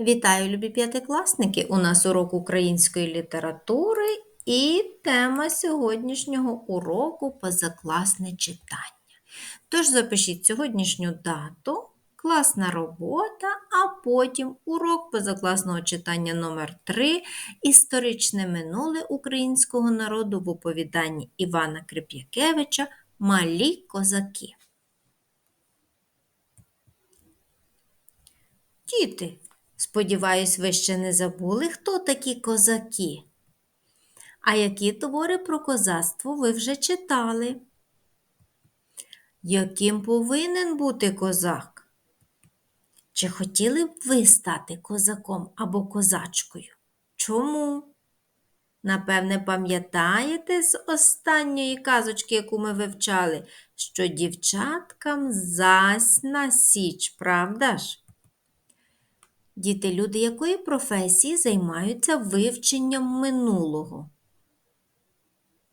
Вітаю, любі п'ятикласники! У нас урок української літератури і тема сьогоднішнього уроку позакласне читання. Тож запишіть сьогоднішню дату, класна робота, а потім урок позакласного читання номер 3 Історичне минуле українського народу в оповіданні Івана Крип'якевича Малі козаки. Діти, сподіваюсь, ви ще не забули, хто такі козаки. А які твори про козацтво ви вже читали? Яким повинен бути козак? Чи хотіли б ви стати козаком або козачкою? Чому? Напевне, пам'ятаєте з останньої казочки, яку ми вивчали, що дівчаткам зась на січ, правда ж? Діти, люди якої професії займаються вивченням минулого?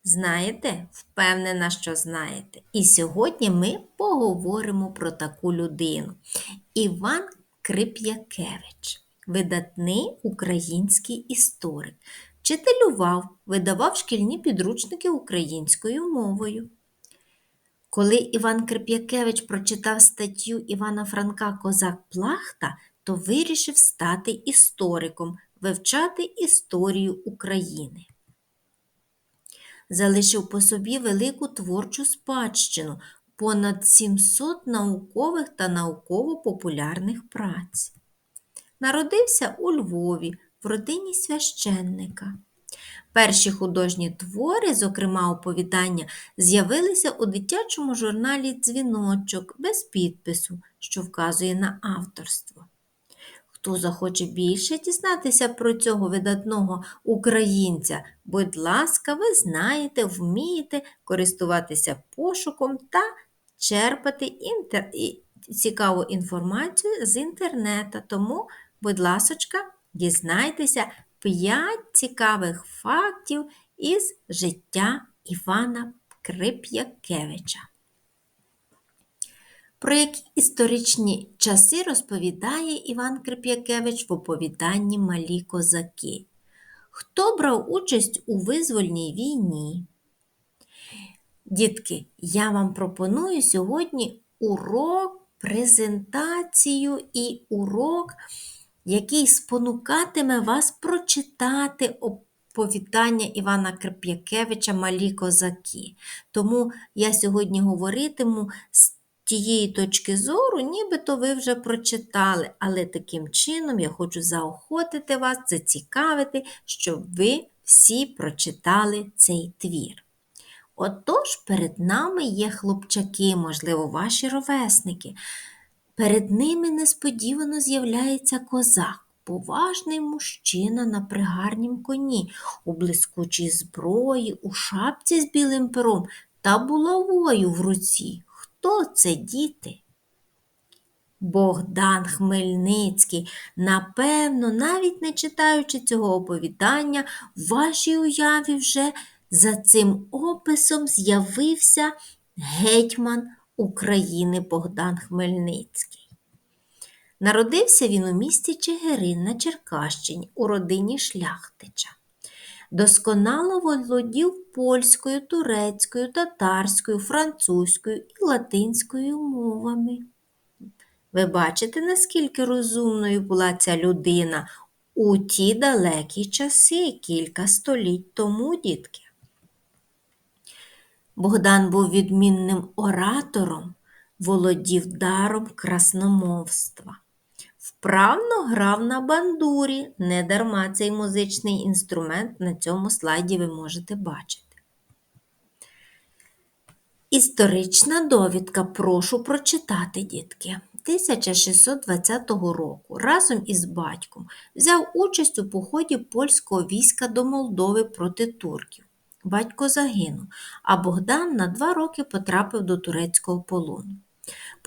Знаєте? Впевнена, що знаєте. І сьогодні ми поговоримо про таку людину. Іван Крип'якевич, видатний український історик, вчителював, видавав шкільні підручники українською мовою. Коли Іван Крип'якевич прочитав статтю Івана Франка Козак Плахта, то вирішив стати істориком, вивчати історію України. Залишив по собі велику творчу спадщину, понад 700 наукових та науково-популярних праць. Народився у Львові в родині священника. Перші художні твори, зокрема оповідання, з'явилися у дитячому журналі Дзвіночок без підпису, що вказує на авторство. Хто захоче більше дізнатися про цього видатного українця, будь ласка, ви знаєте, вмієте користуватися пошуком та черпати інтер... цікаву інформацію з інтернету. Тому, будь ласочка, дізнайтеся 5 цікавих фактів із життя Івана Крип'якевича. Про які історичні часи розповідає Іван Крип'якевич в оповіданні Малі козаки? Хто брав участь у визвольній війні? Дітки, я вам пропоную сьогодні урок, презентацію і урок, який спонукатиме вас прочитати оповідання Івана Крип'якевича Малі козаки. Тому я сьогодні говоритиму з тієї точки зору, нібито ви вже прочитали, але таким чином я хочу заохотити вас, зацікавити, щоб ви всі прочитали цей твір. Отож, перед нами є хлопчаки, можливо, ваші ровесники. Перед ними несподівано з'являється козак. Поважний мужчина на пригарнім коні, у блискучій зброї, у шапці з білим пером та булавою в руці. Хто це діти? Богдан Хмельницький, напевно, навіть не читаючи цього оповідання, в вашій уяві вже за цим описом з'явився гетьман України Богдан Хмельницький. Народився він у місті Чигирин на Черкащині у родині Шляхтича. Досконало володів польською, турецькою, татарською, французькою і латинською мовами. Ви бачите, наскільки розумною була ця людина у ті далекі часи, кілька століть тому, дітки. Богдан був відмінним оратором, володів даром красномовства. Вправно грав на бандурі, недарма цей музичний інструмент на цьому слайді ви можете бачити. Історична довідка прошу прочитати, дітки. 1620 року разом із батьком взяв участь у поході польського війська до Молдови проти турків. Батько загинув, а Богдан на два роки потрапив до турецького полону.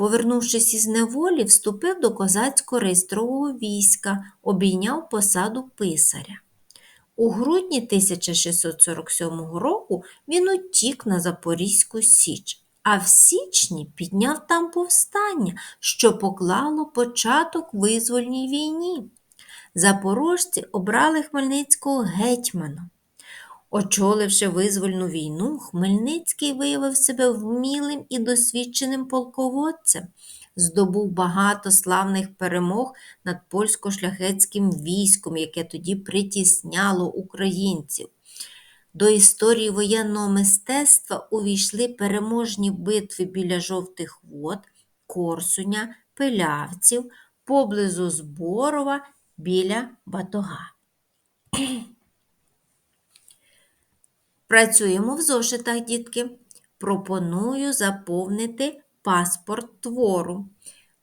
Повернувшись із неволі, вступив до козацько реєстрового війська, обійняв посаду писаря. У грудні 1647 року він утік на Запорізьку Січ, а в січні підняв там повстання, що поклало початок визвольній війні. запорожці обрали Хмельницького гетьманом. Очоливши визвольну війну, Хмельницький виявив себе вмілим і досвідченим полководцем, здобув багато славних перемог над польсько-шляхетським військом, яке тоді притісняло українців. До історії воєнного мистецтва увійшли переможні битви біля жовтих вод, Корсуня, Пилявців, поблизу Зборова біля Батога. Працюємо в зошитах, дітки. Пропоную заповнити паспорт твору.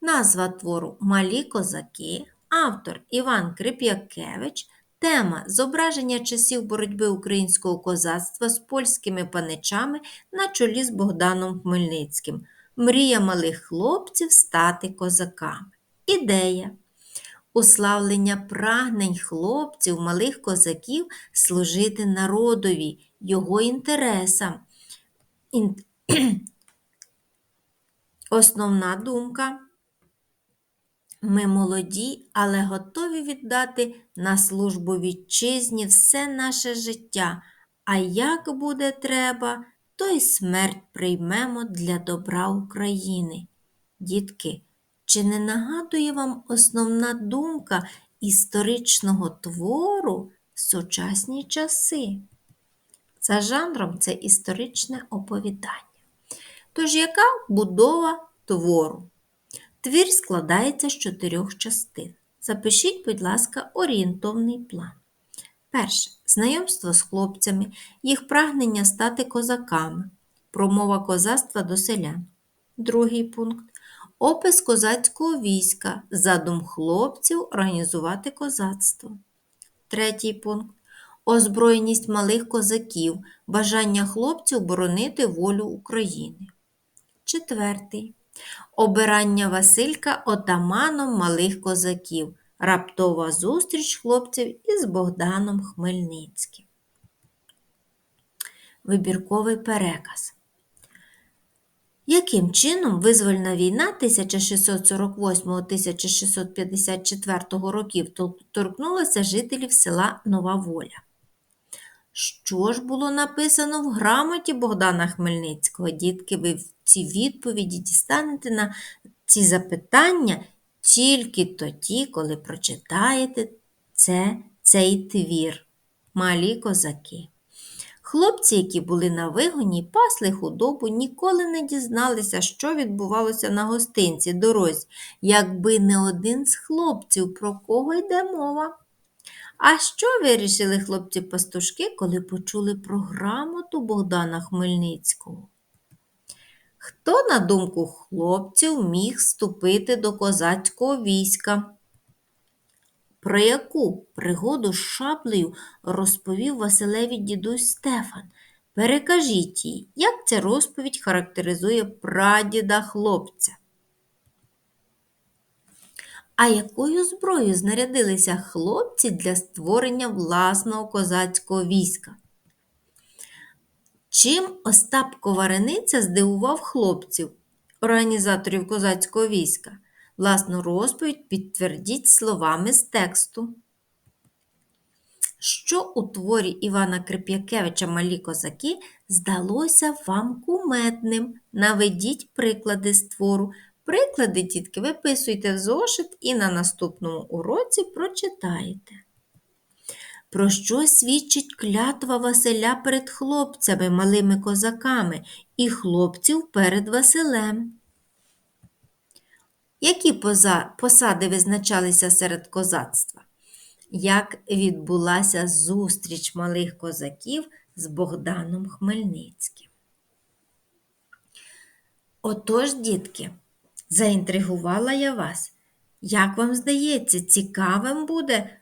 Назва твору Малі козаки, автор Іван Крип'якевич, тема зображення часів боротьби українського козацтва з польськими паничами на чолі з Богданом Хмельницьким. Мрія малих хлопців стати козаками. Ідея. Уславлення прагнень хлопців, малих козаків служити народові, його інтересам. Ін... Основна думка. Ми молоді, але готові віддати на службу вітчизні все наше життя, а як буде треба, то й смерть приймемо для добра України. Дітки, чи не нагадує вам основна думка історичного твору сучасні часи? За жанром це історичне оповідання. Тож, яка будова твору? Твір складається з чотирьох частин. Запишіть, будь ласка, орієнтовний план. Перше. Знайомство з хлопцями, їх прагнення стати козаками, промова козацтва до селян. Другий пункт. Опис козацького війська, задум хлопців організувати козацтво. Третій пункт. Озброєність малих козаків, бажання хлопців боронити волю України. Четвертий. Обирання Василька отаманом малих козаків. Раптова зустріч хлопців із Богданом Хмельницьким. Вибірковий переказ. Яким чином визвольна війна 1648-1654 років торкнулася жителів села Нова Воля? Що ж було написано в грамоті Богдана Хмельницького? Дітки, ви ці відповіді дістанете на ці запитання тільки тоді, коли прочитаєте це, цей твір. Малі козаки. Хлопці, які були на вигоні, пасли худобу, ніколи не дізналися, що відбувалося на гостинці дорозі, якби не один з хлопців, про кого йде мова. А що вирішили хлопці-пастушки, коли почули про грамоту Богдана Хмельницького? Хто, на думку хлопців, міг вступити до козацького війська? Про яку пригоду з шаблею розповів Василеві дідусь Стефан? Перекажіть їй, як ця розповідь характеризує прадіда хлопця. А якою зброєю знарядилися хлопці для створення власного козацького війська? Чим Остап Коварениця здивував хлопців, організаторів козацького війська? Власну розповідь підтвердіть словами з тексту. Що у творі Івана Крип'якевича Малі козаки здалося вам кумедним? Наведіть приклади з твору. Приклади, дітки, виписуйте в зошит і на наступному уроці прочитаєте. Про що свідчить клятва Василя перед хлопцями, малими козаками, і хлопців перед Василем? Які посади визначалися серед козацтва? Як відбулася зустріч малих козаків з Богданом Хмельницьким? Отож, дітки, заінтригувала я вас. Як вам здається, цікавим буде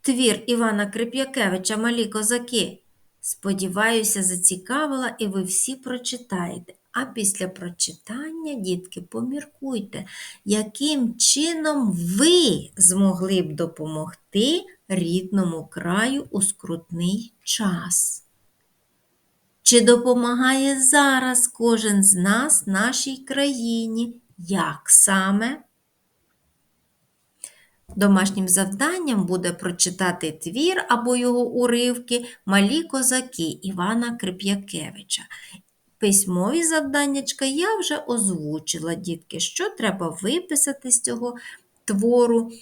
твір Івана Крип'якевича Малі козаки? Сподіваюся, зацікавила і ви всі прочитаєте. А після прочитання, дітки, поміркуйте, яким чином ви змогли б допомогти рідному краю у скрутний час. Чи допомагає зараз кожен з нас нашій країні? Як саме? Домашнім завданням буде прочитати твір або його уривки Малі козаки Івана Крип'якевича. Письмові завданнячка я вже озвучила, дітки, що треба виписати з цього твору,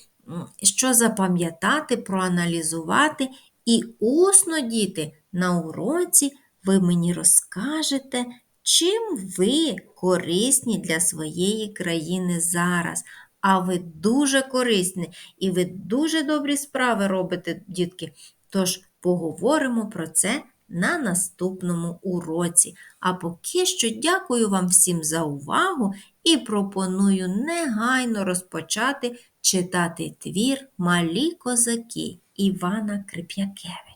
що запам'ятати, проаналізувати. І усно, діти, на уроці ви мені розкажете, чим ви корисні для своєї країни зараз. А ви дуже корисні і ви дуже добрі справи робите, дітки. Тож поговоримо про це на наступному уроці. А поки що дякую вам всім за увагу і пропоную негайно розпочати читати твір Малі козаки Івана Крип'якевича.